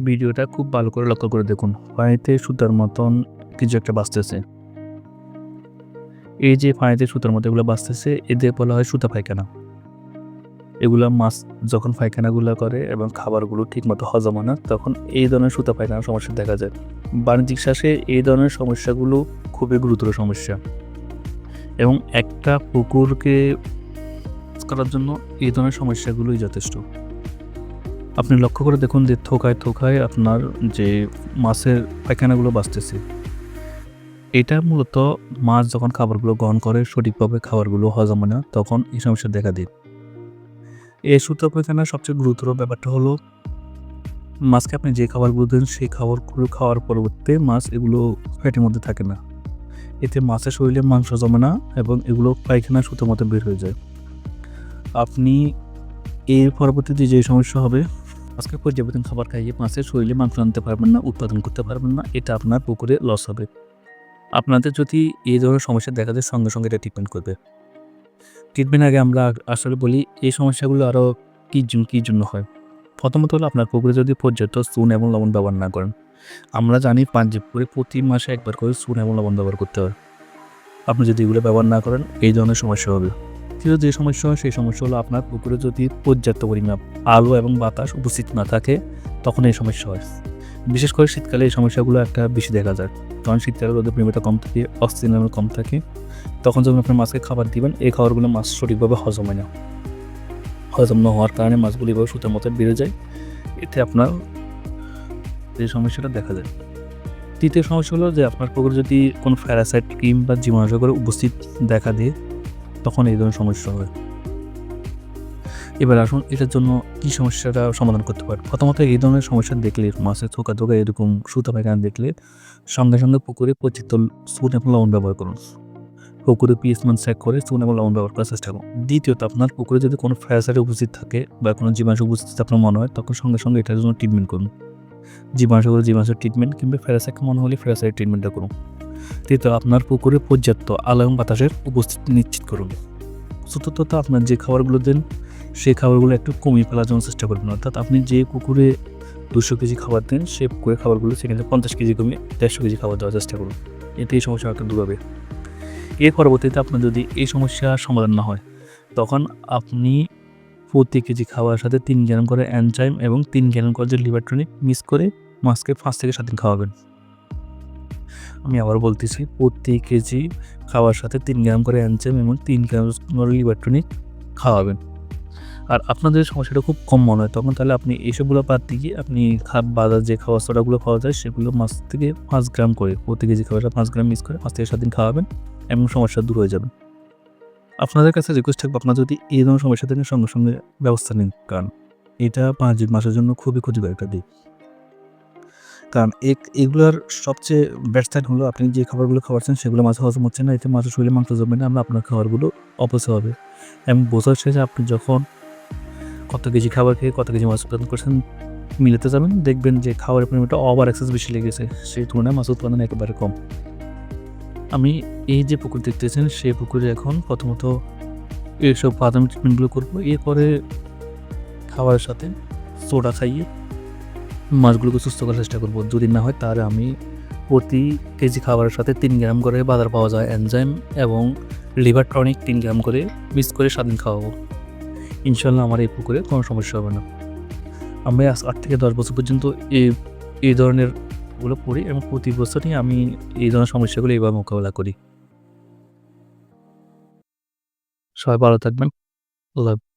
ভিডিওটা খুব ভালো করে লক্ষ্য করে দেখুন। পানিতে সুতার মতন কিছু একটা বাঁচতেছে। এই যে পানিতে সুতার মতো এগুলো বাঁচতেছে, এদের বলা হয় সুতা পায়খানা। এগুলা মাছ যখন পায়খানাগুলো করে এবং খাবারগুলো ঠিকমতো হজম হয় না, তখন এই ধরনের সুতা পায়খানার সমস্যা দেখা যায়। বাণিজ্যিক শ্বাসে এই ধরনের সমস্যাগুলো খুবই গুরুতর সমস্যা। এবং একটা পুকুরকে করার জন্য এই ধরনের সমস্যাগুলোই যথেষ্ট। আপনি লক্ষ্য করে দেখুন যে থোকায় থোকায় আপনার যে মাছের পায়খানাগুলো বাঁচতেছে। এটা মূলত মাছ যখন খাবারগুলো গ্রহণ করে, সঠিকভাবে খাবারগুলো হজম না, তখন এই সমস্যা দেখা দিই এই সুতো পায়খানার সবচেয়ে গুরুতর ব্যাপারটা হলো, মাছকে আপনি যে খাবারগুলো দেন, সেই খাবারগুলো খাওয়ার পরবর্তীতে মাছ এগুলো ফ্যাটের মধ্যে থাকে না। এতে মাছের শরীরে মাংস জমে না এবং এগুলো পায়খানা সুতোর মতো বের হয়ে যায়। আপনি এর পরবর্তীতে যে সমস্যা হবে আজকে পর্যাপ্ত খাবার খাইয়ে মাছের শরীরে মাংস আনতে পারবেন না, উৎপাদন করতে পারবেন না, এটা আপনার পুকুরে লস হবে। আপনাদের যদি এই ধরনের সমস্যা দেখা যায়, সঙ্গে সঙ্গে এটা ট্রিটমেন্ট করবে। ট্রিটমেন্ট আগে আমরা আসলে বলি, এই সমস্যাগুলো আরও কী কী জন্য হয়? প্রথমত হলো, আপনার পুকুরে যদি পর্যাপ্ত চুন এবং লবণ ব্যবহার না করেন, আমরা জানি পাঞ্জাবপুরে প্রতি মাসে একবার করে চুন এবং লবণ ব্যবহার করতে হয়। আপনি যদি এগুলো ব্যবহার না করেন, এই ধরনের সমস্যা হবে। তৃতীয় যে সমস্যা হয়, সেই সমস্যা হলো আপনার পুকুরে যদি পর্যাপ্ত পরিমাণ আলো এবং বাতাস উপস্থিত না থাকে, তখন এই সমস্যা হয়। বিশেষ করে শীতকালে এই সমস্যাগুলো একটা বেশি দেখা যায়। কারণ শীতকালে রোদের পরিমাণটা কম থাকে, অক্সিজেন লেভেল কম থাকে। তখন যখন আপনার মাছকে খাবার দিবেন, এই খাবারগুলো মাছ সঠিকভাবে হজম হয় না। হজম না হওয়ার কারণে মাছগুলো এভাবে সুতার মতো বেড়ে যায়। এতে আপনার এই সমস্যাটা দেখা যায়। তৃতীয় সমস্যা হলো যে আপনার পুকুরে যদি কোনো প্যারাসাইট ক্রিম বা জীবাণুসাগরে উপস্থিত দেখা দেয় তখন এই ধরনের সমস্যা হবে এবার আসুন এটার জন্য কী সমস্যাটা সমাধান করতে পারে? প্রথমত এই ধরনের সমস্যা দেখলে, মাছের থোকা থোকা এরকম সুতা পায়খানা দেখলে সঙ্গে সঙ্গে পুকুরে পচিত চুন এবং লবণ ব্যবহার করুন। পুকুরে পিএস মান চেক করে চুন এবং লবণ ব্যবহার করার চেষ্টা করুন। দ্বিতীয়ত, আপনার পুকুরে যদি কোনো ফ্যাসাইট উপস্থিত থাকে বা কোনো জীবাণু উপস্থিত আপনার মনে হয়, তখন সঙ্গে সঙ্গে এটার জন্য ট্রিটমেন্ট করুন। জীবাণু জীবাণুর ট্রিটমেন্ট কিংবা ফ্যারাসাইট মনে হলে ফ্যারাসাইট ট্রিটমেন্টটা করুন। তৃতীয় আপনার পুকুরে পর্যাপ্ত আলো এবং বাতাসের উপস্থিতি নিশ্চিত করুন চতুর্থত আপনার যে খাবারগুলো দেন, সেই খাবারগুলো একটু কমিয়ে ফেলার জন্য চেষ্টা করবেন। অর্থাৎ আপনি যে পুকুরে দুশো কেজি খাবার দেন, সেই পুকুরের খাবারগুলো সেখানে পঞ্চাশ কেজি কমিয়ে দেড়শো কেজি খাবার দেওয়ার চেষ্টা করুন। এতে এই সমস্যা একটা দূর হবে। এর পরবর্তীতে আপনার যদি এই সমস্যার সমাধান না হয়, তখন আপনি প্রতি কেজি খাবারের সাথে তিন গ্রাম করে অ্যানজাইম এবং তিন গ্রাম করে যে লিভার টনিক মিক্স করে মাছকে পাঁচ থেকে সাত দিন খাওয়াবেন। আমি আবার বলতেছি, প্রতি কেজি খাওয়ার সাথে তিন গ্রাম করে অ্যানজাইম এবং তিন গ্রাম করে লিভার টনিক খাওয়াবেন। আর আপনাদের সমস্যাটা খুব কম মনে হয়, তখন তাহলে আপনি এইসবগুলো বাদ দিয়ে আপনি বাজার যে খাওয়া সোডাগুলো খাওয়া যায়, সেগুলো মাছ থেকে পাঁচ গ্রাম করে, প্রতি কেজি খাবারটা পাঁচ গ্রাম মিক্স করে পাঁচ থেকে সাত দিন খাওয়াবেন এবং সমস্যা দূর হয়ে যাবে। আপনাদের কাছে রিকোয়েস্ট থাকবে, আপনার যদি এই ধরনের সমস্যা থাকে সঙ্গে সঙ্গে ব্যবস্থা নিন, কারণ এটা পাঁচ মাসের জন্য খুবই ক্ষতিকর একটা দিক। কারণ এগুলোর সবচেয়ে ব্যস্ত হলো আপনি যে খাবারগুলো খাওয়াচ্ছেন সেগুলো মাছ হজম হচ্ছে না, এতে মাছের শরীরে মাংস জমবে না, আমরা আপনার খাবারগুলো অপচয় হবে। এবং বোঝার শেষে আপনি যখন কত কেজি খাবার খেয়ে কত কেজি মাছ উৎপাদন করছেন, মিলাতে যাবেন, দেখবেন যে খাবারের পরিমাণটা ওভার এক্সেস বেশি লেগেছে সেই তুলনায় মাছ উৎপাদন একেবারে কম। আমি এই যে পুকুর দেখতেছেন সেই পুকুরে এখন প্রথমত এইসব প্রাথমিক ট্রিটমেন্টগুলো করব, এরপরে খাবারের সাথে সোডা খাইয়ে মাছগুলোকে সুস্থ করার চেষ্টা করব। যদি না হয়, তাহলে আমি প্রতি কেজি খাবারের সাথে তিন গ্রাম করে বাজার পাওয়া যায় এনজাইম এবং লিভার টনিক তিন গ্রাম করে মিক্স করে স্বাধীন খাওয়াবো। ইনশাল্লাহ আমার এই পুকুরে কোনো সমস্যা হবে না। আমি আজ আট থেকে দশ বছর পর্যন্ত এই এই ধরনেরগুলো পড়ি এবং প্রতি বছরই আমি এই ধরনের সমস্যাগুলো এইভাবে মোকাবেলা করি। সবাই ভালো থাকবেন। আল্লাহ।